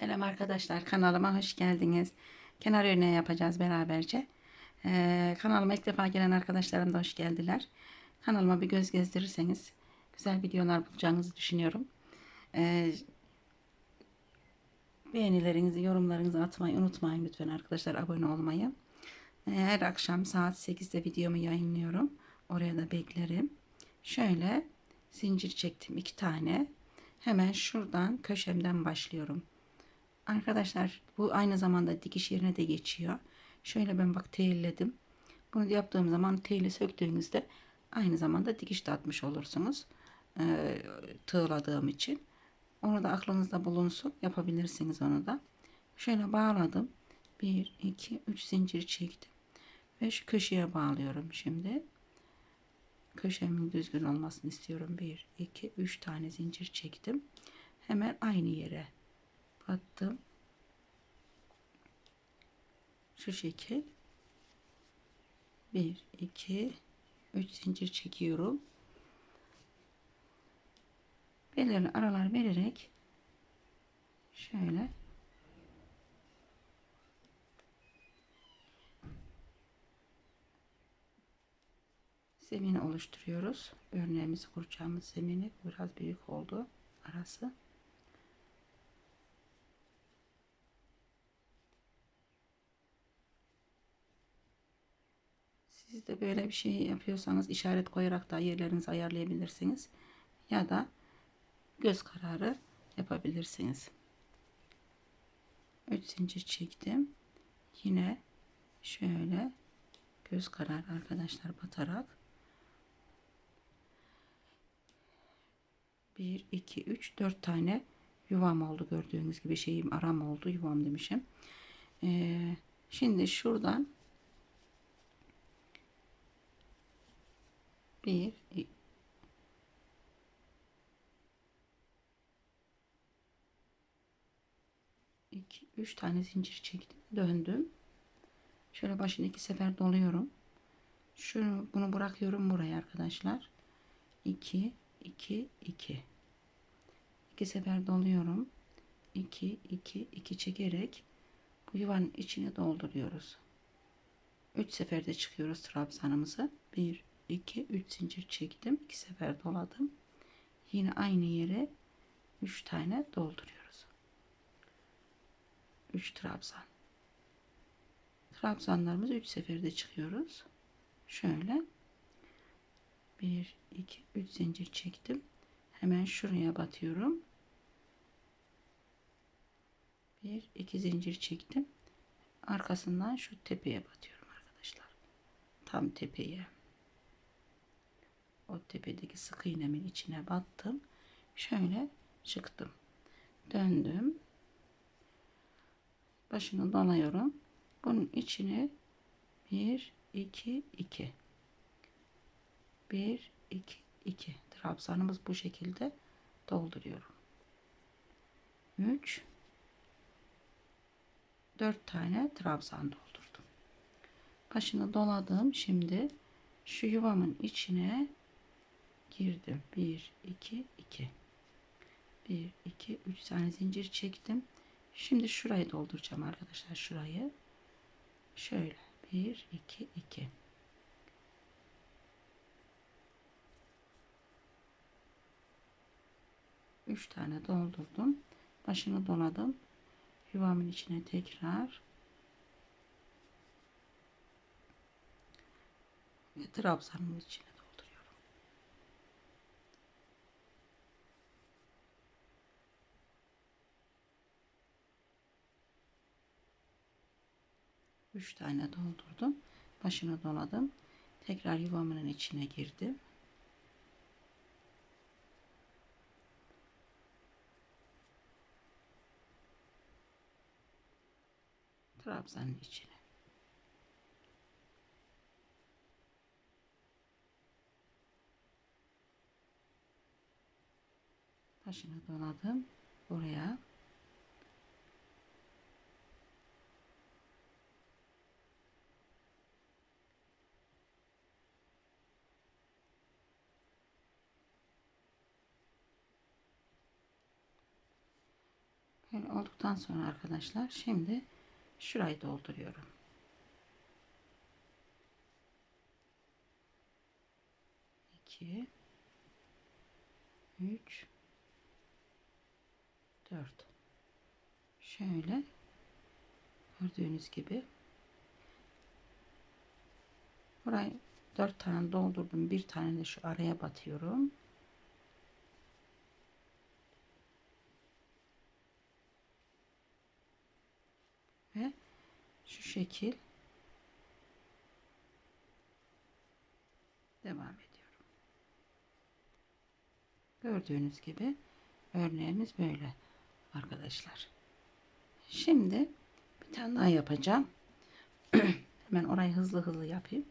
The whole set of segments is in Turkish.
Selam arkadaşlar kanalıma hoş geldiniz. Kenar örneği yapacağız beraberce. Ee, kanalıma ilk defa gelen arkadaşlarım da hoş geldiler. Kanalıma bir göz gezdirirseniz güzel videolar bulacağınızı düşünüyorum. Ee, beğenilerinizi, yorumlarınızı atmayı unutmayın lütfen arkadaşlar abone olmayı. Ee, her akşam saat 8'de videomu yayınlıyorum. Oraya da beklerim. Şöyle zincir çektim iki tane. Hemen şuradan köşemden başlıyorum. Arkadaşlar bu aynı zamanda dikiş yerine de geçiyor. Şöyle ben bak teyilledim. Bunu yaptığım zaman teyli söktüğünüzde aynı zamanda dikiş de atmış olursunuz. Ee, tığladığım için. Onu da aklınızda bulunsun. Yapabilirsiniz onu da. Şöyle bağladım. 1, 2, 3 zincir çektim. Ve şu köşeye bağlıyorum şimdi. Köşemin düzgün olmasını istiyorum. 1, 2, 3 tane zincir çektim. Hemen aynı yere battım. Şu şekil. 1, 2, 3 zincir çekiyorum. Belirli aralar vererek şöyle zemini oluşturuyoruz. Örneğimizi kuracağımız zemini biraz büyük oldu arası. Siz de böyle bir şey yapıyorsanız işaret koyarak da yerlerinizi ayarlayabilirsiniz. Ya da göz kararı yapabilirsiniz. 3 zincir çektim. Yine şöyle göz kararı arkadaşlar batarak 1 2 3 4 tane yuvam oldu gördüğünüz gibi şeyim aram oldu yuvam demişim. Ee, şimdi şuradan bir iki. Üç tane zincir çektim döndüm. Şöyle başını iki sefer doluyorum. Şunu bunu bırakıyorum buraya arkadaşlar. 2 2 2 iki sefer doluyorum. 2 2 2 çekerek bu yuvanın içine dolduruyoruz. 3 seferde çıkıyoruz trabzanımızı. 1 2 3 zincir çektim. 2 sefer doladım. Yine aynı yere 3 tane dolduruyoruz. 3 trabzan. Trabzanlarımız 3 seferde çıkıyoruz. Şöyle. 1 2 3 zincir çektim. Hemen şuraya batıyorum. 1 2 zincir çektim. Arkasından şu tepeye batıyorum arkadaşlar. Tam tepeye o tepedeki sık iğnemin içine battım. Şöyle çıktım. Döndüm. Başını dolayıyorum bunun içine 1 2 2 1 2 2 trabzanımız bu şekilde dolduruyorum. 3 4 tane trabzan doldurdum. Başını doladım. Şimdi şu yuvamın içine girdim. 1 2 2 1 2 3 tane zincir çektim. Şimdi şurayı dolduracağım arkadaşlar şurayı. Şöyle. 1 2 2 3 tane doldurdum. Başını doladım yuvamın içine tekrar. Ve trabzanın içine 3 tane doldurdum. Başına doladım. Tekrar yuvamının içine girdim. trabzanın içine. Taşını doladım buraya. Böyle olduktan sonra arkadaşlar şimdi şurayı dolduruyorum. İki, üç, dört. Şöyle gördüğünüz gibi burayı dört tane doldurdum. Bir tane de şu araya batıyorum. Ve şu şekil devam ediyorum. Gördüğünüz gibi örneğimiz böyle arkadaşlar. Şimdi bir tane daha yapacağım. Hemen orayı hızlı hızlı yapayım.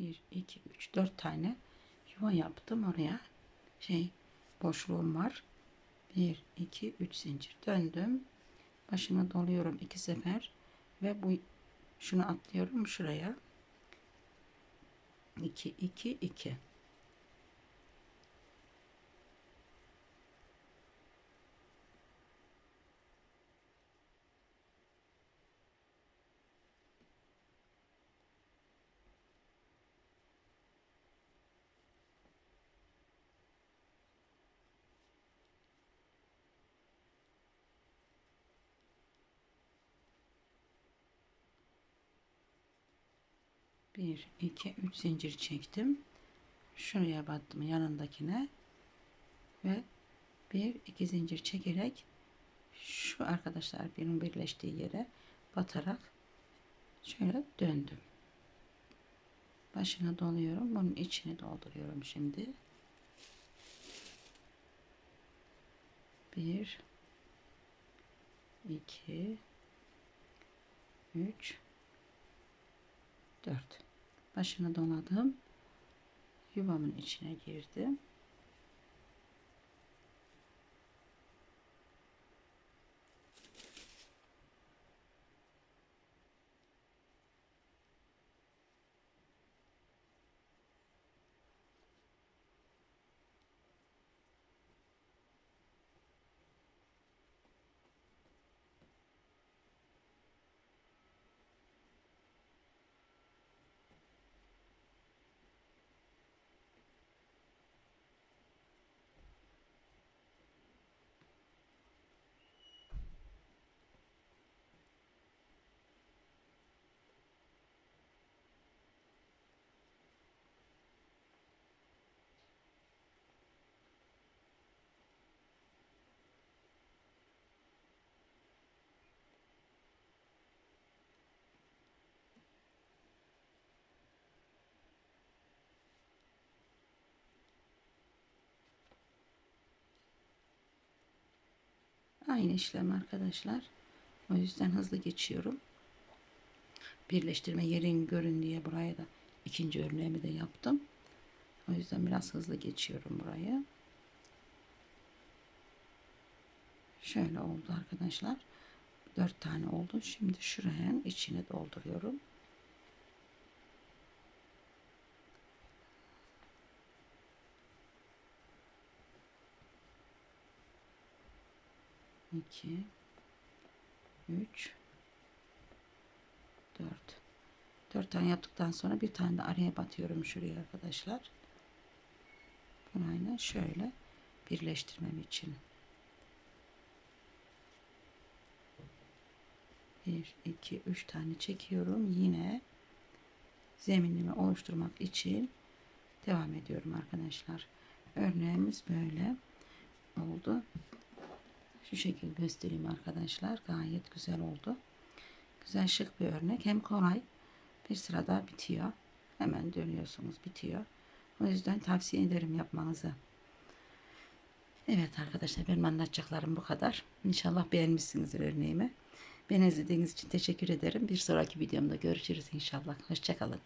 Bir, iki, üç, dört tane yuva yaptım oraya. Şey boşluğum var. Bir, iki, üç zincir döndüm. Başını doluyorum iki sefer ve bu şunu atlıyorum şuraya. 2 2 2 1 2 3 zincir çektim. Şuraya battım yanındakine. Ve bir iki zincir çekerek şu arkadaşlar benim birleştiği yere batarak şöyle döndüm. Başını doluyorum bunun içini dolduruyorum şimdi. Bir iki üç 4 başını doladım. Yuvamın içine girdim Aynı işlem arkadaşlar. O yüzden hızlı geçiyorum. Birleştirme yerin görün diye buraya da ikinci örneğimi de yaptım. O yüzden biraz hızlı geçiyorum burayı. Şöyle oldu arkadaşlar. Dört tane oldu. Şimdi şuraya içine dolduruyorum. 2 3 4 4 tane yaptıktan sonra bir tane de araya batıyorum şuraya arkadaşlar. Bunu aynen şöyle birleştirmem için. 1 2 3 tane çekiyorum. Yine zeminimi oluşturmak için devam ediyorum arkadaşlar. Örneğimiz böyle oldu. Şu şekil göstereyim arkadaşlar. Gayet güzel oldu. Güzel şık bir örnek. Hem kolay bir sırada bitiyor. Hemen dönüyorsunuz bitiyor. O yüzden tavsiye ederim yapmanızı. Evet arkadaşlar benim anlatacaklarım bu kadar. İnşallah beğenmişsinizdir örneğimi. Beni izlediğiniz için teşekkür ederim. Bir sonraki videomda görüşürüz inşallah. Hoşçakalın.